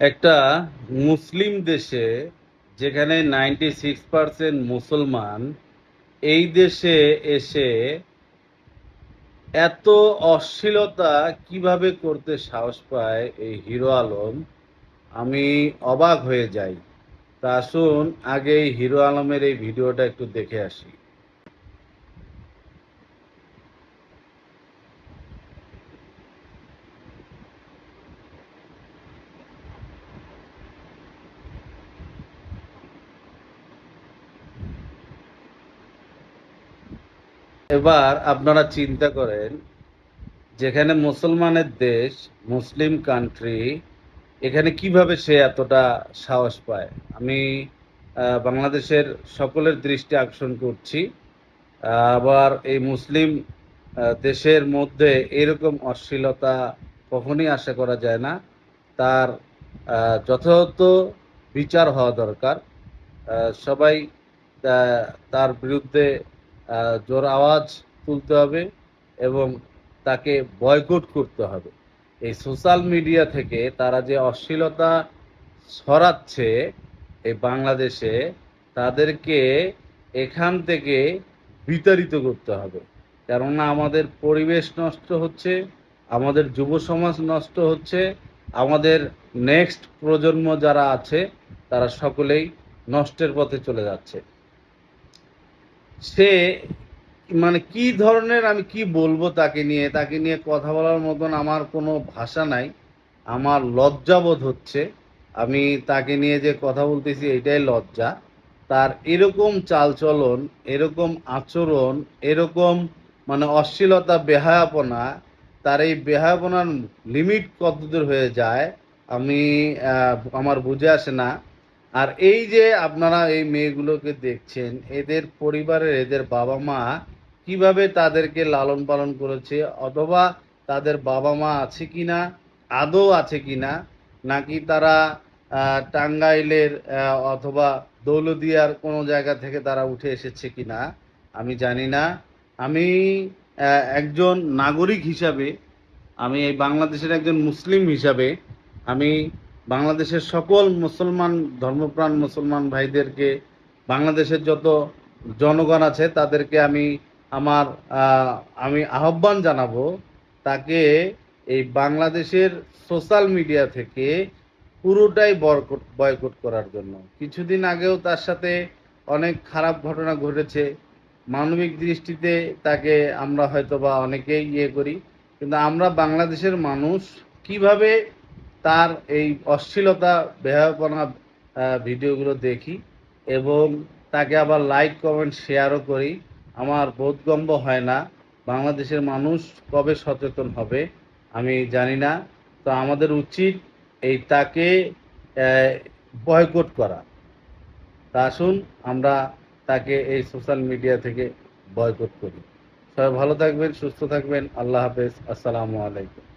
একটা মুসলিম দেশে যেখানে নাইনটি সিক্স পার্সেন্ট মুসলমান, এই দেশে এসে এত অশ্লীলতা কীভাবে করতে সাহস পায় এই হিরো আলম, আমি অবাক হয়ে যাই। তা আসুন আগে এই হিরো আলমের এই ভিডিওটা একটু দেখে আসি। এবার আপনারা চিন্তা করেন, যেখানে মুসলমানের দেশ, মুসলিম কান্ট্রি এখানে কীভাবে সে এতটা সাহস পায়? আমি বাংলাদেশের সকলের দৃষ্টি আকর্ষণ করছি। আবার এই মুসলিম দেশের মধ্যে এরকম অশ্লীলতা কখনই আশা করা যায় না। তার যথাযথ বিচার হওয়া দরকার। সবাই তার বিরুদ্ধে জোর আওয়াজ তুলতে হবে এবং তাকে বয়কট করতে হবে। এই সোশ্যাল মিডিয়া থেকে তারা যে অশ্লীলতা ছড়াচ্ছে এই বাংলাদেশে, তাদেরকে এখান থেকে বিতাড়িত করতে হবে। কেননা আমাদের পরিবেশ নষ্ট হচ্ছে, আমাদের যুব সমাজ নষ্ট হচ্ছে, আমাদের নেক্সট প্রজন্ম যারা আছে, তারা সকলেই নষ্টের পথে চলে যাচ্ছে। সে মানে কি ধরনের আমি কি বলব তাকে নিয়ে তাকে নিয়ে কথা বলার মতন আমার কোনো ভাষা নাই। আমার লজ্জাবোধ হচ্ছে। আমি তাকে নিয়ে যে কথা বলতেছি, এটাই লজ্জা। তার এরকম চালচলন, এরকম আচরণ, এরকম মানে অশ্লীলতা, বেহায়াপনা, তার এই বেহায়াপনার লিমিট কতদূর হয়ে যায়, আমি আমার বুঝে আসে না। আর এই যে আপনারা এই মেয়েগুলোকে দেখছেন, এদের পরিবারের এদের বাবা মা কীভাবে তাদেরকে লালন পালন করেছে অথবা তাদের বাবা মা আছে কি না আদৌ আছে কি না নাকি তারা টাঙ্গাইলের অথবা দৌলদিয়ার কোনো জায়গা থেকে তারা উঠে এসেছে কি না আমি জানি না। আমি একজন নাগরিক হিসাবে, আমি এই বাংলাদেশের একজন মুসলিম হিসাবে, আমি বাংলাদেশের সকল মুসলমান, ধর্মপ্রাণ মুসলমান ভাইদেরকে, বাংলাদেশের যত জনগণ আছে তাদেরকে আমি আমার আমি আহ্বান জানাব তাকে এই বাংলাদেশের সোশ্যাল মিডিয়া থেকে পুরোটাই বয়কট বয়কট করার জন্য। কিছুদিন আগেও তার সাথে অনেক খারাপ ঘটনা ঘটেছে। মানবিক দৃষ্টিতে তাকে আমরা হয়তো বা অনেকেই ইয়ে করি, কিন্তু আমরা বাংলাদেশের মানুষ কীভাবে তার এই অশ্লীলতা বেহায়াপনা ভিডিওগুলো দেখি এবং তাকে আবার লাইক কমেন্ট শেয়ারও করি। আমার বোধগম্য হয় না বাংলাদেশের মানুষ কবে সচেতন হবে, আমি জানি না। তো আমাদের উচিত এই তাকে বয়কট করা। তা আসুন, আমরা তাকে এই সোশ্যাল মিডিয়া থেকে বয়কট করি। সবাই ভালো থাকবেন, সুস্থ থাকবেন। আল্লাহ হাফেজ। আসসালামু আলাইকুম।